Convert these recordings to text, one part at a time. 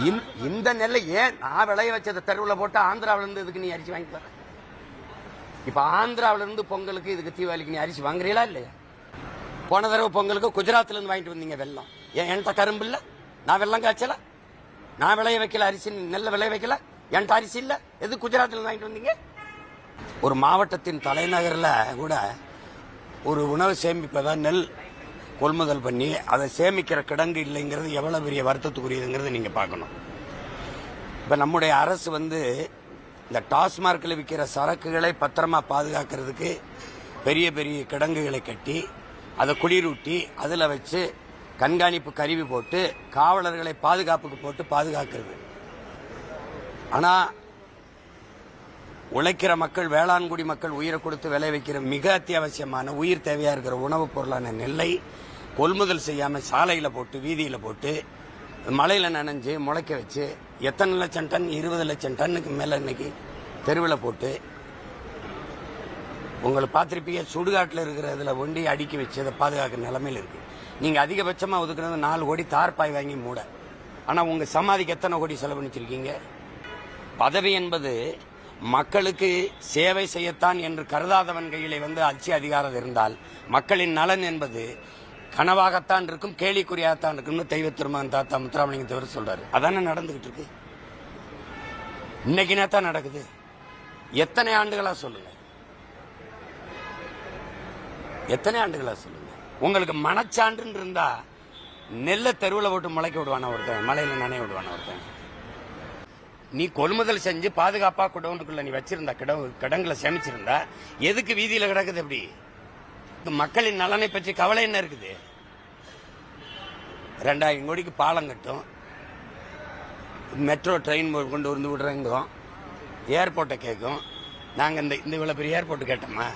இந்த- இந்த நெல்லை ஏன் நான் விளைய வச்சத தெருவில் போட்டு ஆந்திராவில இருந்து இதுக்கு நீ அரிசி வாங்கிட்டு வர? இப்ப ஆந்திராவில இருந்து பொங்கலுக்கு இதுக்கு தீபாவளிக்கு நீ அரிசி வாங்குறீங்களா இல்லையா? போன தடவை பொங்கலுக்கு குஜராத்ல இருந்து வாங்கிட்டு வந்தீங்க வெள்ளம் ஏன் என்கிட்ட கரும்பு இல்ல? நான் வெள்ளம் காய்ச்சல? நான் விளைய வைக்கல அரிசி நெல்லை விளைய வைக்கல? என்கிட்ட அரிசி இல்ல? எது குஜராத்ல இருந்து வாங்கிட்டு வந்தீங்க? ஒரு மாவட்டத்தின் தலைநகர்ல கூட ஒரு உணவு சேமிப்பதா நெல் கொள்முதல் பண்ணி அதை சேமிக்கிற கிடங்கு இல்லைங்கிறது எவ்வளவு பெரிய வருத்தத்துக்குரியதுங்கிறது நீங்க பார்க்கணும். இப்ப நம்முடைய அரசு வந்து இந்த டாஸ்மார்க்கில் விற்கிற சரக்குகளை பத்திரமா பாதுகாக்கிறதுக்கு பெரிய பெரிய கிடங்குகளை கட்டி அதை குளிரூட்டி அதில் வச்சு கண்காணிப்பு கருவி போட்டு காவலர்களை பாதுகாப்புக்கு போட்டு பாதுகாக்கிறது. ஆனால் உழைக்கிற மக்கள் வேளாண்குடி மக்கள் உயிரை கொடுத்து விளை வைக்கிற மிக அத்தியாவசியமான உயிர் தேவையாக இருக்கிற உணவுப் பொருளான நெல்லை கொள்முதல் செய்யாமல் சாலையில் போட்டு வீதியில் போட்டு மலையில் நனைஞ்சு முளைக்க வச்சு எத்தனை லட்சம் டன் இருபது லட்சம் டன்னுக்கு மேலே இன்னைக்கு தெருவில் போட்டு உங்களை பார்த்துருப்பீங்க சுடுகாட்டில் இருக்கிற இதில் ஒண்டி அடுக்கி வச்சு அதை பாதுகாக்கிற நிலமையில் இருக்கு. நீங்கள் அதிகபட்சமாக ஒதுக்குறது நாலு கோடி தார்பாய் வாங்கி மூட. ஆனால் உங்கள் சமாதிக்கு எத்தனை கோடி செலவு பதவி என்பது மக்களுக்கு சேவை செய்யத்தான் என்று கருதாதவன் கையிலே வந்து அச்சு அதிகாரம் இருந்தால் மக்களின் நலன் என்பது கனவாகத்தான் இருக்கும் கேலிக்குறியாகத்தான் இருக்கும்னு தெய்வ திருமகன் தாத்தா முத்துராமலிங்க தவிர சொல்றாரு. அதானே நடந்துகிட்டு இருக்கு. இன்னைக்கு தான் நடக்குது? எத்தனை ஆண்டுகளா சொல்லுங்க? எத்தனை ஆண்டுகளா சொல்லுங்க? உங்களுக்கு மனச்சான்றுன்னு இருந்தா நெல்லை தெருவில் போட்டு முளைக்க விடுவானா ஒருத்தன் மலையில நனைய விடுவானா ஒருத்தன்? நீ கொள்முதல் செஞ்சு பாதுகாப்பா குடவுண்டுக்குள்ள நீ வச்சிருந்த கிடவு கிடங்களை சேமிச்சிருந்தா எதுக்கு வீதியில கிடக்குது அப்படி இந்த மக்களின் நலனை பற்றி கவலை என்ன இருக்குது? ரெண்டாயிரம் கோடிக்கு பாலம் கட்டும். மெட்ரோ ட்ரெயின் கொண்டு வந்து விடுறோங்கிறோம். ஏர்போர்ட்டை கேட்கும். நாங்கள் இந்த இந்த இவ்வளோ பெரிய ஏர்போர்ட் கேட்டோமா?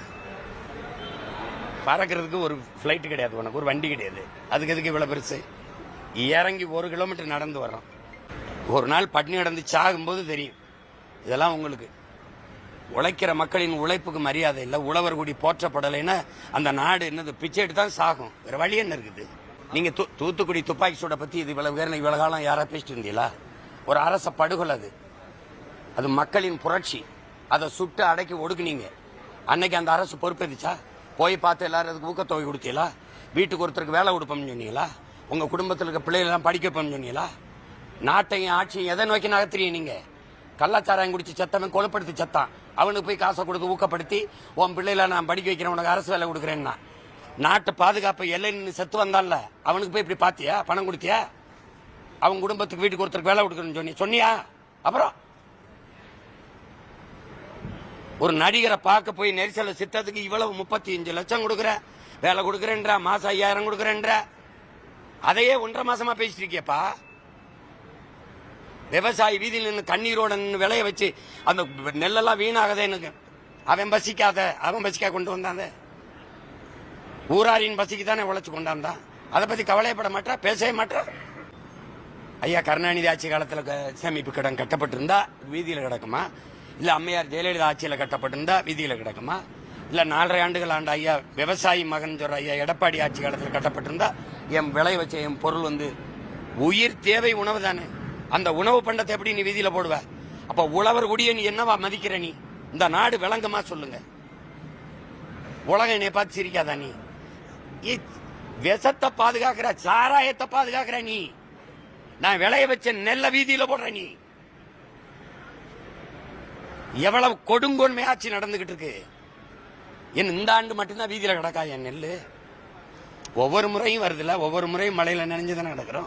பறக்கிறதுக்கு ஒரு ஃப்ளைட் கிடையாது உனக்கு ஒரு வண்டி கிடையாது. அதுக்கு எதுக்கு இவ்வளோ பெருசு? இறங்கி ஒரு கிலோமீட்டர் நடந்து வர்றோம். ஒரு நாள் பட்னி அடைந்து சாகும்போது தெரியும். இதெல்லாம் உங்களுக்கு. உழைக்கிற மக்களின் உழைப்புக்கு மரியாதை இல்லை. உழவர் குடி போற்றப்படலைன்னா அந்த நாடு என்னது? பிச்சை எடுத்து தான் சாகும். வேற வழி என்ன இருக்குது? நீங்க தூ- தூத்துக்குடி துப்பாக்கி சூட பத்தி இது இவ்வளவு வேற இவ்வளவு காலம் யாரா பேசிட்டு இருந்தீங்களா ஒரு அரச படுகொலை அது. அது மக்களின் புரட்சி. அதை சுட்டு அடக்கி ஒடுக்குனீங்க. அன்னைக்கு அந்த அரசு பொறுப்பேற்றுச்சா போய் பார்த்து எல்லாரும் அதுக்கு ஊக்கத்தொகை கொடுத்தீங்களா? வீட்டுக்கு ஒருத்தருக்கு வேலை கொடுப்போம்னு சொன்னீங்களா? உங்க குடும்பத்தில் இருக்க பிள்ளைகள் எல்லாம் படிக்க வைப்போம்னு சொன்னீங்களா? நாட்டையும் ஆட்சியும் எதை நோக்கி நகர்த்துறீங்க நீங்க? கள்ளச்சாராயம் குடிச்சு செத்தவன் கொலைப்படுத்தி செத்தான். அவனுக்கு போய் காசை கொடுத்து ஊக்கப்படுத்தி உன் பிள்ளைகளை நான் படிக்க வைக்கிறேன் உனக்கு அரசு வேலை கொடுக்குறேன்னா. நாட்டு பாதுகாப்பு எல்லை நின்று செத்து வந்தான்ல அவனுக்கு போய் இப்படி பாத்தியா? பணம் கொடுத்தியா? அவன் குடும்பத்துக்கு வீட்டுக்கு ஒருத்தருக்கு வேலை கொடுக்குறேன்னு சொன்னி சொன்னியா? அப்புறம்? ஒரு நடிகரை பார்க்க போய் நெரிசல சித்தத்துக்கு இவ்வளவு முப்பத்தி அஞ்சு லட்சம் கொடுக்குற வேலை கொடுக்குறேன்ற மாசம் ஐயாயிரம் கொடுக்குறேன்ற. அதையே ஒன்றரை மாசமா பேசிட்டு இருக்கியப்பா. விவசாயி வீதியில் நின்று கண்ணீரோட நின்று விளைய வச்சு அந்த நெல்லெல்லாம் வீணாகதே எனக்கு. அவன் பசிக்காத அவன் பசிக்கா கொண்டு வந்தாங்க. ஊராரின் பசிக்கு தானே உழைச்சி கொண்டாந்தான். அதை பற்றி கவலைப்பட மாட்டா பேசவே மாட்டா. ஐயா கருணாநிதி ஆட்சி காலத்தில் க- சேமிப்பு கடன் கட்டப்பட்டிருந்தா வீதியில் கிடக்குமா? இல்லை அம்மையார் ஜெயலலிதா ஆட்சியில் கட்டப்பட்டிருந்தா வீதியில் கிடக்குமா? இல்லை நாலரை ஆண்டுகள் ஆண்ட ஐயா விவசாயி மகன் சொல்ற ஐயா எடப்பாடி ஆட்சி காலத்தில் கட்டப்பட்டிருந்தா என் விளை வச்ச என் பொருள் வந்து உயிர் தேவை உணவு தானே. அந்த உணவு பண்டத்தை எப்படி நீ வீதியில் போடுவ? அப்ப உழவர் குடியை நீ என்னவா மதிக்கிற நீ? இந்த நாடு விளங்கமா சொல்லுங்க. உலகம் என்னை பார்த்து சிரிக்காதா நீ? இ- விஷத்தை பாதுகாக்கிற சாராயத்தை பாதுகாக்கிற நீ? நான் விளைய வச்ச நெல்ல வீதியில போடுற நீ? எவ்வளவு கொடுங்கோன்மை ஆட்சி நடந்துகிட்டு இருக்கு. என் இந்த ஆண்டு மட்டும்தான் வீதியில கிடக்கா என் நெல் ஒவ்வொரு முறையும் வருதுல்ல ஒவ்வொரு முறையும் மழையில நினைஞ்சுதானே கிடக்குறோம்.